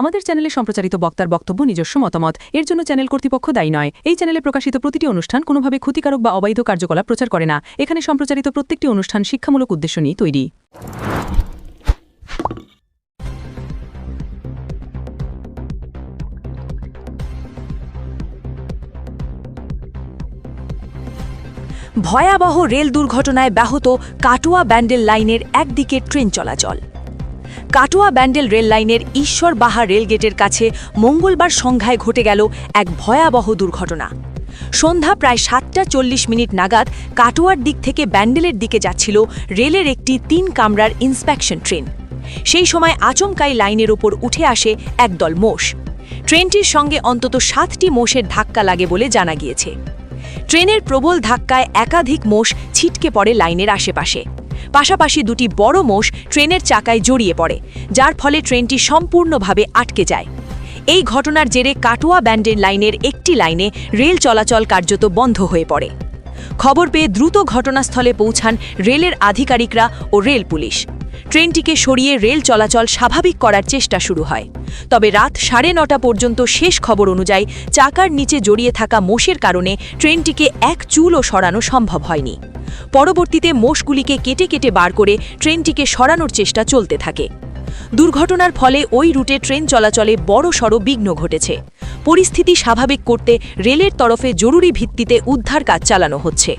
আমাদের চ্যানেলে সম্প্রচারিত বক্তার বক্তব্য, নিজস্ব মতামত, এর জন্য চ্যানেল কর্তৃপক্ষ দায়ী নয়। এই চ্যানেলে প্রকাশিত প্রতিটি অনুষ্ঠান কোনোভাবে ক্ষতিকারক বা অবৈধ কার্যকলাপ প্রচার করে না। এখানে সম্প্রচারিত প্রত্যেকটি অনুষ্ঠান শিক্ষামূলক উদ্দেশ্য নিয়ে তৈরি। ভয়াবহ রেল দুর্ঘটনায় ব্যাহত কাটোয়া ব্যান্ডেল লাইনের একদিকে ট্রেন চলাচল। কাটোয়া ব্যান্ডেল রেল লাইনের ঈশ্বরবাহা রেলগেটের কাছে মঙ্গলবার সংখ্যায় ঘটে গেল এক ভয়াবহ দুর্ঘটনা। সন্ধ্যা প্রায় সাতটা চল্লিশ মিনিট নাগাদ কাটোয়ার দিক থেকে ব্যান্ডেলের দিকে যাচ্ছিল রেলের একটি তিন কামরার ইন্সপেকশন ট্রেন। সেই সময় আচমকাই লাইনের ওপর উঠে আসে একদল মোষ। ট্রেনটির সঙ্গে অন্তত সাতটি মোষের ধাক্কা লাগে বলে জানা গিয়েছে। ট্রেনের প্রবল ধাক্কায় একাধিক মোষ ছিটকে পড়ে লাইনের আশেপাশে। পাশাপাশি দুটি বড় মোষ ট্রেনের চাকায় জড়িয়ে পড়ে, যার ফলে ট্রেনটি সম্পূর্ণভাবে আটকে যায়। এই ঘটনার জেরে কাটোয়া ব্যান্ডের লাইনের একটি লাইনে রেল চলাচল কার্যত বন্ধ হয়ে পড়ে। খবর পেয়ে দ্রুত ঘটনাস্থলে পৌঁছান রেলের আধিকারিকরা ও রেল পুলিশ। ট্রেনটিকে সরিয়ে রেল চলাচল স্বাভাবিক করার চেষ্টা শুরু হয়। তবে রাত সাড়ে নটা পর্যন্ত শেষ খবর অনুযায়ী চাকার নিচে জড়িয়ে থাকা মোষের কারণে ট্রেনটিকে এক চুলও সরানো সম্ভব হয়নি। পরবর্তীতে মোষগুলিকে কেটে কেটে বার করে ট্রেনটিকে সরানোর চেষ্টা চলতে থাকে। দুর্ঘটনার ফলে ওই রুটে ট্রেন চলাচলে বড়সড় বিঘ্ন ঘটেছে। পরিস্থিতি স্বাভাবিক করতে রেলের তরফে জরুরি ভিত্তিতে উদ্ধার কাজ চালানো হচ্ছে।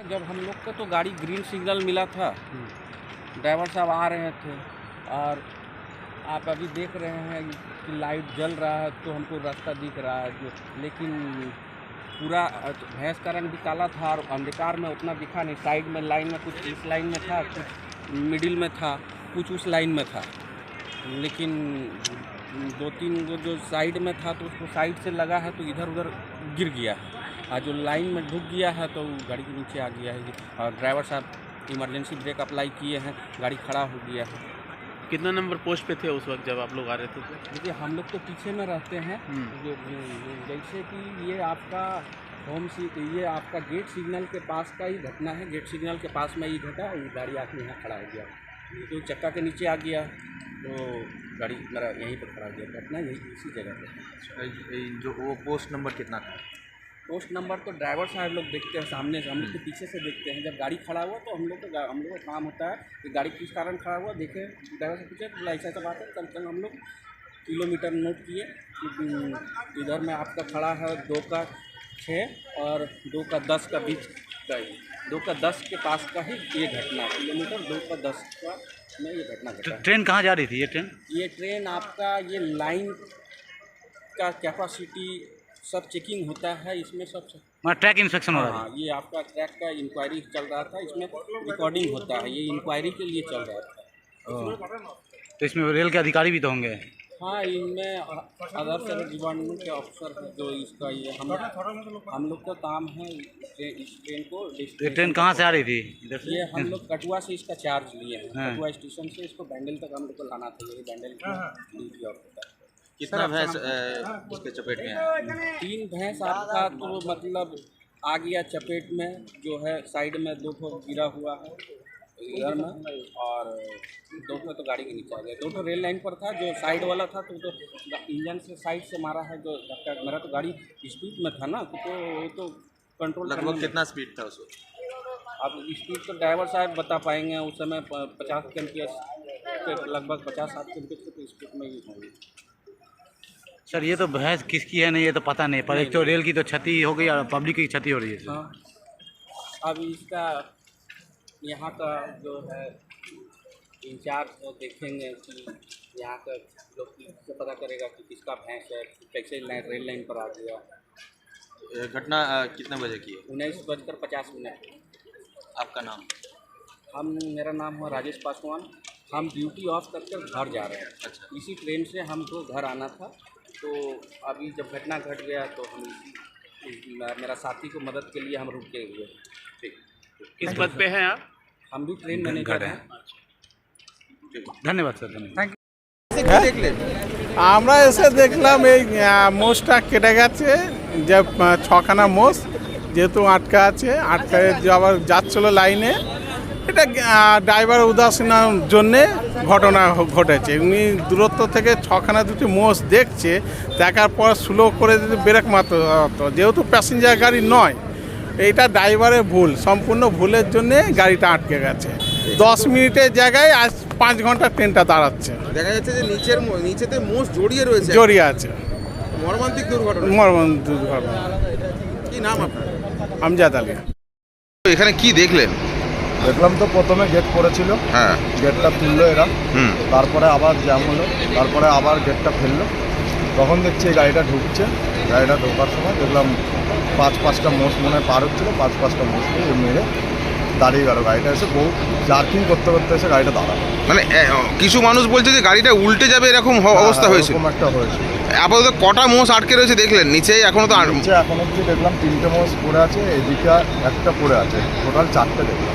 जब हम लोग को तो गाड़ी ग्रीन सिग्नल मिला था। ड्राइवर साहब आ रहे थे और आप अभी देख रहे हैं कि लाइट जल रहा है तो हमको रास्ता दिख रहा है। जो लेकिन पूरा, भैंस का रंग भी काला था और अंधकार में उतना दिखा नहीं। साइड में लाइन में कुछ इस लाइन में था, कुछ मिडिल में था, कुछ उस लाइन में था। लेकिन दो तीन जो साइड में था तो उसको साइड से लगा है तो इधर उधर गिर गया है। और जो लाइन में ढुक गया है तो गाड़ी के नीचे आ गया है और ड्राइवर साहब इमरजेंसी ब्रेक अप्लाई किए हैं गाड़ी खड़ा हो गया है। कितना नंबर पोस्ट पे थे उस वक्त जब आप लोग आ रहे थे? तो? देखिए हम लोग तो पीछे में रहते हैं। हम्म। जैसे कि ये आपका होम सी ये आपका गेट सिग्नल के पास का ही घटना है। गेट सिग्नल के पास में ही घटा ये गाड़ी आके यहाँ खड़ा हो गया। तो चक्का के नीचे आ गया तो गाड़ी मेरा यहीं पर खड़ा हो गया। घटना यही इसी जगह पर जो वो पोस्ट नंबर कितना था? पोस्ट नंबर तो ड्राइवर साहब लोग देखते हैं सामने से हम लोग तो पीछे से देखते हैं। जब गाड़ी खड़ा हुआ तो हम लोग को गा- हम लोग का काम होता है कि गाड़ी किस कारण खड़ा हुआ देखे। ड्राइवर से पूछे तो ऐसा ऐसा बात है कम से कम हम लोग किलोमीटर नोट किए इधर में आपका खड़ा है दो का छः और दो का दस का बीच का ही। दो का दस के पास का ही ये घटना है। किलोमीटर दो का दस का में ये घटना घटा। ट्रेन कहाँ जा रही थी ये ट्रेन? ये ट्रेन आपका ये लाइन का कैपेसिटी सब चेकिंग होता है इसमें सब मतलब ट्रैक इंस्पेक्शन हो रहा हाँ। ये आपका ट्रैक का इंक्वायरी चल रहा था इसमें रिकॉर्डिंग होता है ये इंक्वायरी के लिए चल रहा था। तो इसमें रेल के अधिकारी भी तो होंगे। हाँ इनमें अदर सर्विस डिपार्टमेंट के अफसर हैं जो इसका ये हम हम लोग का काम है इस ट्रेन को ये ट्रेन कहाँ से आ रही थी? ये हम लोग कटुआ से इसका चार्ज लिए हैं। हाँ। कटुआ स्टेशन से इसको बैंडल तक हम लोग को लाना था ये बैंडल का ड्यूटी ऑफ़ होता है कितना भैंस अ, इसके चपेट में है? तीन भैंस आपका तो मतलब आ गया चपेट में जो है साइड में दो ठो गिरा हुआ है इधर में और दो ठो तो गाड़ी के नीचे आ गया। दो ठो रेल लाइन पर था जो साइड वाला था तो तो इंजन से साइड से मारा है जो धक्का मेरा तो गाड़ी स्पीड में था ना तो वो तो कंट्रोल लगभग कितना स्पीड था उसको अब स्पीड तो ड्राइवर साहब बता पाएँगे उस समय पचास किलोमीटर के लगभग पचास साठ किलोमीटर के स्पीड में ही होंगे। सर ये तो भैंस किसकी है? नहीं ये तो पता नहीं। पर एक तो रेल की तो क्षति हो गई और पब्लिक की क्षति हो रही है हाँ। अब इसका यहाँ का जो है इंचार्ज वो देखेंगे कि यहाँ का लोग से पता करेगा कि किसका भैंस है कैसे लाइन रेल लाइन पर आ गया। घटना कितने बजे की है? उन्नीस बजकर पचास मिनट। आपका नाम? हम मेरा नाम है राजेश पासवान। हम ड्यूटी ऑफ़ कर कर घर जा रहे हैं। अच्छा। इसी ट्रेन से हमको घर आना था। तो अभी जब घटना घट गया तो हम इसी- मेरा साथी को मदद के लिए हम रुके हुए हैं। ठीक किस पद पे हैं आप हम भी ट्रेन मैनेजर हैं धन्यवाद सर धन्यवाद আমরা এসে দেখলাম এই আহ, মোষটা কেটে গেছে যে আহ, ছখানা মোষ যেহেতু আটকা আছে আটকা আবার যাচ্ছিল লাইনে এটা ড্রাইভার উদাসীনার জন্যে ঘটনা ঘটেছে। উনি দূরত্ব থেকে ছখানা দুটি মোষ দেখছে দেখার পর স্লো করে যদি ব্রেক মারতে হতো যেহেতু প্যাসেঞ্জার গাড়ি নয় এটা ড্রাইভারের ভুল সম্পূর্ণ ভুলের জন্যে গাড়িটা আটকে গেছে। দশ মিনিটের জায়গায় আজ পাঁচ ঘণ্টা ট্রেনটা দাঁড়াচ্ছে। দেখা যাচ্ছে যে নিচের ম- নিচেতে মোষ জড়িয়ে রয়েছে। জড়িয়ে আছে। মর্মান্তিক দুর্ঘটনা। মর্মন দুর্ঘটনা। কি নাম আপনার? আমজাদ আলী। এখানে কি দেখলেন? দেখলাম তো প্রথমে গেট করেছিল হ্যাঁ। গেটটা তুললো এরা। তারপরে আবার জ্যাম হলো। তারপরে আবার গেটটা ফেলল। তখন দেখছি এই গাড়িটা ঢুকছে। গাড়িটা ঢোকার সময় দেখলাম পাঁচ পাঁচটা মোষ মনে হয় পার হচ্ছিল। পাঁচ পাঁচটা মোষকে মেরে দাঁড়িয়ে গেল গাড়িটা এসে। বহু জার্কিং করতে করতে এসে গাড়িটা দাঁড়াল। মানে কিছু মানুষ বলছে যে গাড়িটা উল্টে যাবে এরকম অবস্থা হ্যাঁ, হয়েছিল এরকম একটা হয়েছে। আপাতত কটা মোষ আটকে রয়েছে দেখলেন? নিচে এখনও তো এখন অব্দি দেখলাম তিনটে মোষ পড়ে আছে এদিকে একটা পড়ে আছে। টোটাল চারটে দেখলাম।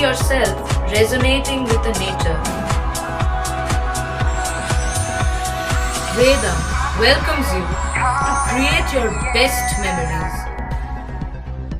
Yourself resonating with the nature. Vedam welcomes you to create your best memories.